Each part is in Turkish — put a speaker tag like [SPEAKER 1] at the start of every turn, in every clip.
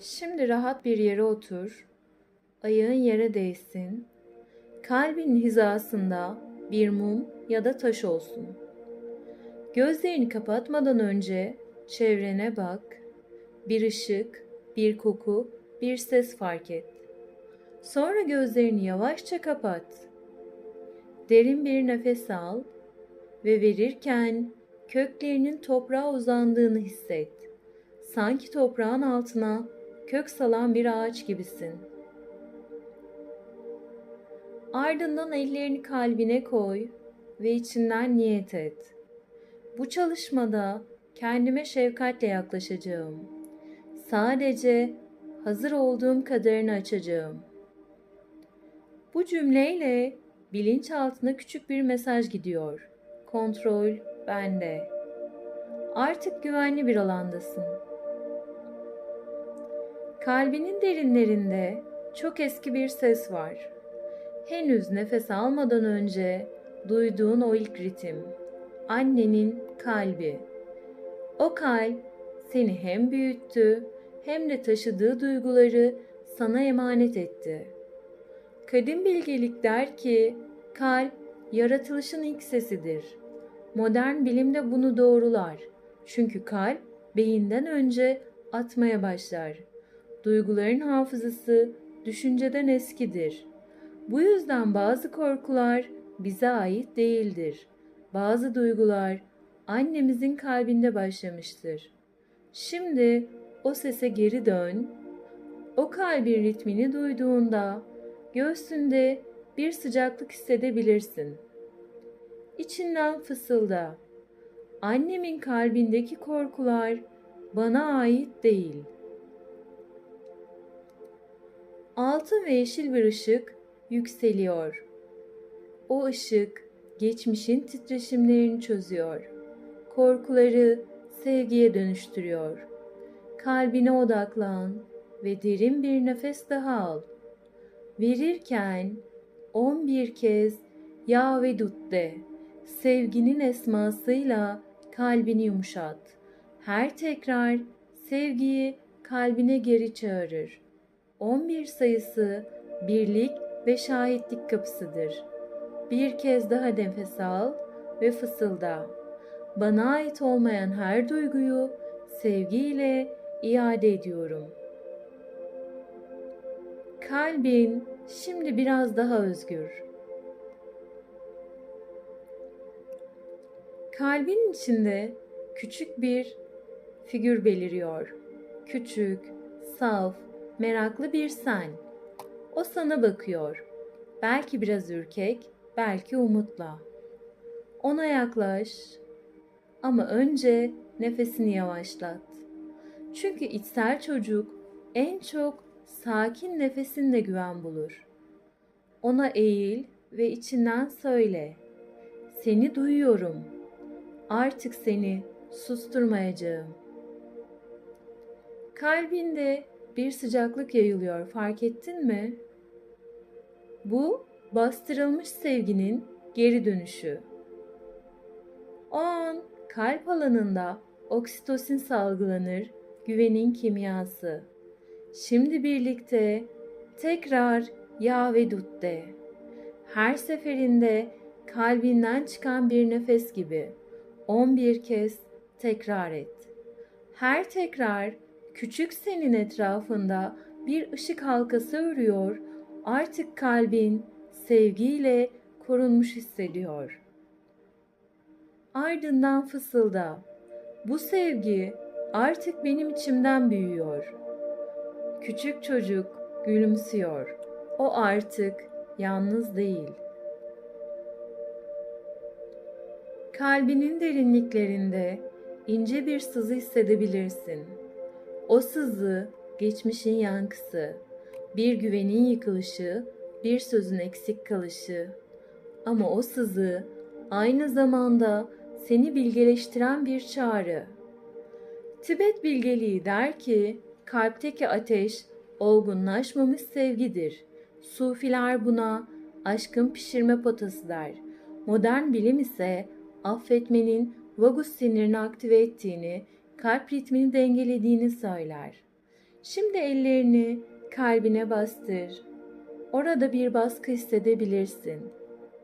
[SPEAKER 1] Şimdi rahat bir yere otur. Ayağın yere değsin. Kalbinin hizasında bir mum ya da taş olsun. Gözlerini kapatmadan önce çevrene bak. Bir ışık, bir koku, bir ses fark et. Sonra gözlerini yavaşça kapat. Derin bir nefes al ve verirken köklerinin toprağa uzandığını hisset. Sanki toprağın altına kök salan bir ağaç gibisin. Ardından ellerini kalbine koy ve içinden niyet et. Bu çalışmada kendime şefkatle yaklaşacağım. Sadece hazır olduğum kadarını açacağım. Bu cümleyle bilinçaltına küçük bir mesaj gidiyor. Kontrol bende. Artık güvenli bir alandasın. Kalbinin derinlerinde çok eski bir ses var. Henüz nefes almadan önce duyduğun o ilk ritim. Annenin kalbi. O kalp seni hem büyüttü hem de taşıdığı duyguları sana emanet etti. Kadim bilgelik der ki kalp yaratılışın ilk sesidir. Modern bilim de bunu doğrular. Çünkü kalp beyinden önce atmaya başlar. Duyguların hafızası düşünceden eskidir. Bu yüzden bazı korkular bize ait değildir. Bazı duygular annemizin kalbinde başlamıştır. Şimdi o sese geri dön. O kalbin ritmini duyduğunda göğsünde bir sıcaklık hissedebilirsin. İçinden fısılda. Annemin kalbindeki korkular bana ait değil. Altın ve yeşil bir ışık yükseliyor. O ışık geçmişin titreşimlerini çözüyor. Korkuları sevgiye dönüştürüyor. Kalbine odaklan ve derin bir nefes daha al. Verirken 11 kez Ya ve Dut de. Sevginin esmasıyla kalbini yumuşat. Her tekrar sevgiyi kalbine geri çağırır. 11 sayısı birlik ve şahitlik kapısıdır. Bir kez daha nefes al ve fısılda. Bana ait olmayan her duyguyu sevgiyle iade ediyorum. Kalbin şimdi biraz daha özgür. Kalbin içinde küçük bir figür beliriyor. Küçük, saf, meraklı bir sen. O sana bakıyor. Belki biraz ürkek, belki umutla. Ona yaklaş. Ama önce nefesini yavaşlat. Çünkü içsel çocuk en çok sakin nefesinde güven bulur. Ona eğil ve içinden söyle. Seni duyuyorum. Artık seni susturmayacağım. Kalbinde bir sıcaklık yayılıyor fark ettin mi? Bu bastırılmış sevginin geri dönüşü. O an kalp alanında oksitosin salgılanır, güvenin kimyası. Şimdi birlikte tekrar ya ve dut de. Her seferinde kalbinden çıkan bir nefes gibi 11 kez tekrar et. Her tekrar küçük senin etrafında bir ışık halkası örüyor, artık kalbin sevgiyle korunmuş hissediyor. Ardından fısılda. Bu sevgi artık benim içimden büyüyor. Küçük çocuk gülümsüyor. O artık yalnız değil. Kalbinin derinliklerinde ince bir sızı hissedebilirsin. O sızı geçmişin yankısı, bir güvenin yıkılışı, bir sözün eksik kalışı. Ama o sızı aynı zamanda seni bilgeleştiren bir çağrı. Tibet bilgeliği der ki, kalpteki ateş olgunlaşmamış sevgidir. Sufiler buna aşkın pişirme potası der. Modern bilim ise affetmenin vagus sinirini aktive ettiğini, kalp ritmini dengelediğini söyler. Şimdi ellerini kalbine bastır. Orada bir baskı hissedebilirsin.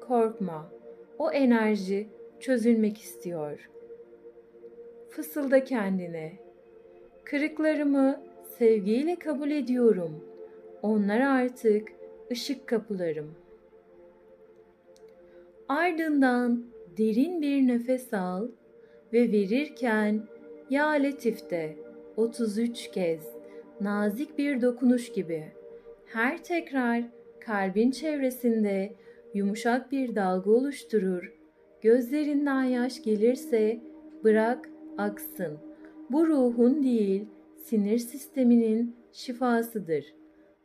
[SPEAKER 1] Korkma. O enerji çözülmek istiyor. Fısılda kendine. Kırıklarımı sevgiyle kabul ediyorum. Onlar artık ışık kapılarım. Ardından derin bir nefes al ve verirken ya Latif'te 33 kez nazik bir dokunuş gibi her tekrar kalbin çevresinde yumuşak bir dalga oluşturur. Gözlerinden yaş gelirse bırak aksın. Bu ruhun değil, sinir sisteminin şifasıdır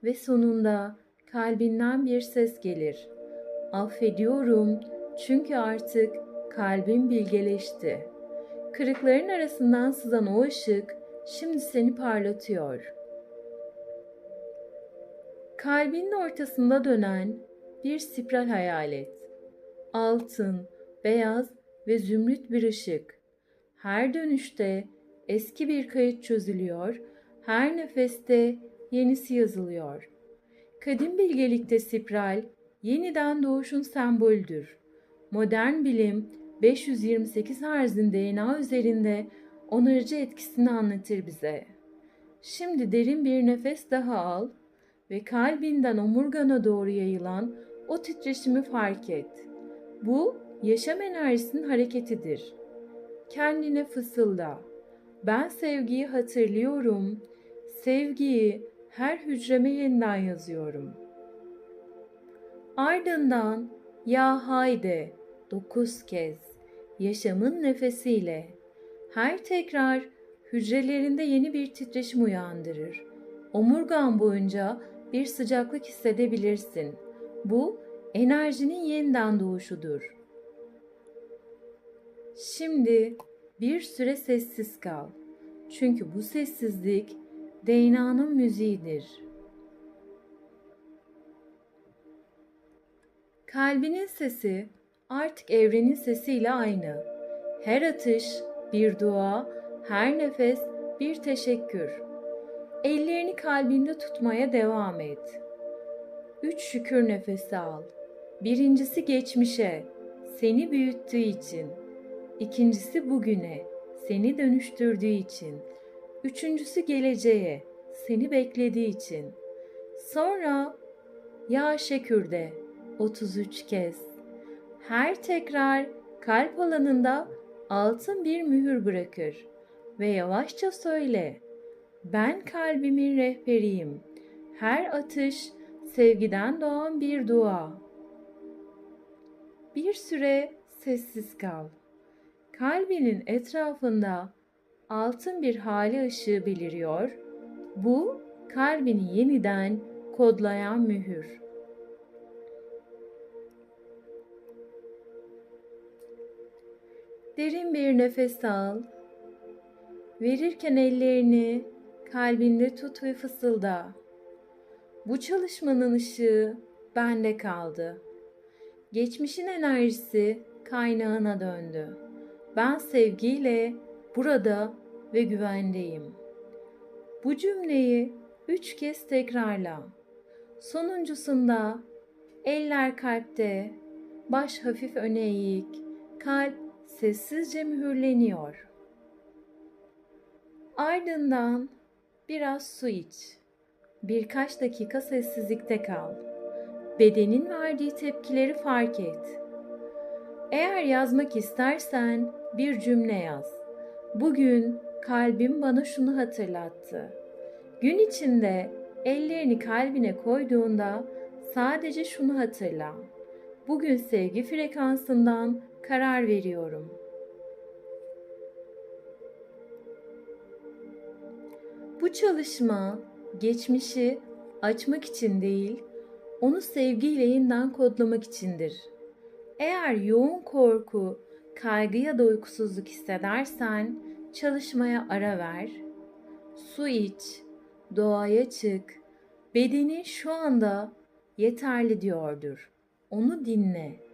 [SPEAKER 1] ve sonunda kalbinden bir ses gelir. Affediyorum çünkü artık kalbim bilgeleşti. Kırıkların arasından sızan o ışık şimdi seni parlatıyor. Kalbinin ortasında dönen bir spiral hayal et. Altın, beyaz ve zümrüt bir ışık. Her dönüşte eski bir kayıt çözülüyor, her nefeste yenisi yazılıyor. Kadim bilgelikte spiral yeniden doğuşun sembolüdür. Modern bilim 528 Hz'in DNA üzerinde onarıcı etkisini anlatır bize. Şimdi derin bir nefes daha al ve kalbinden omurgana doğru yayılan o titreşimi fark et. Bu yaşam enerjisinin hareketidir. Kendine fısılda. Ben sevgiyi hatırlıyorum. Sevgiyi her hücreme yeniden yazıyorum. Ardından ya hayde dokuz kez yaşamın nefesiyle her tekrar hücrelerinde yeni bir titreşim uyandırır. Omurgan boyunca bir sıcaklık hissedebilirsin. Bu enerjinin yeniden doğuşudur. Şimdi bir süre sessiz kal. Çünkü bu sessizlik DNA'nın müziğidir. Kalbinin sesi artık evrenin sesiyle aynı. Her atış bir dua, her nefes bir teşekkür. Ellerini kalbinde tutmaya devam et. Üç şükür nefesi al. Birincisi geçmişe, seni büyüttüğü için. İkincisi bugüne, seni dönüştürdüğü için. Üçüncüsü geleceğe, seni beklediği için. Sonra ya şekürde 33 kez. Her tekrar kalp alanında altın bir mühür bırakır ve yavaşça söyle. Ben kalbimin rehberiyim. Her atış sevgiden doğan bir dua. Bir süre sessiz kal. Kalbinin etrafında altın bir hali ışığı beliriyor. Bu kalbini yeniden kodlayan mühür. Derin bir nefes al. Verirken ellerini kalbinde tut ve fısılda. Bu çalışmanın ışığı bende kaldı. Geçmişin enerjisi kaynağına döndü. Ben sevgiyle burada ve güvendeyim. Bu cümleyi üç kez tekrarla. Sonuncusunda eller kalpte, baş hafif öne eğik, kalp sessizce mühürleniyor. Ardından biraz su iç. Birkaç dakika sessizlikte kal. Bedenin verdiği tepkileri fark et. Eğer yazmak istersen bir cümle yaz. Bugün kalbim bana şunu hatırlattı. Gün içinde ellerini kalbine koyduğunda sadece şunu hatırla. Bugün sevgi frekansından karar veriyorum. Bu çalışma geçmişi açmak için değil, onu sevgiyle yeniden kodlamak içindir. Eğer yoğun korku, kaygı ya da uykusuzluk hissedersen çalışmaya ara ver. Su iç, doğaya çık. Bedenin şu anda yeterli diyordur. Onu dinle.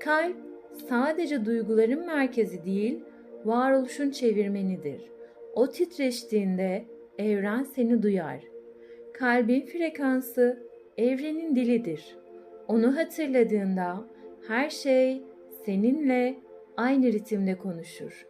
[SPEAKER 1] Kalp sadece duyguların merkezi değil, varoluşun çevirmenidir. O titreştiğinde evren seni duyar. Kalbin frekansı evrenin dilidir. Onu hatırladığında her şey seninle aynı ritimde konuşur.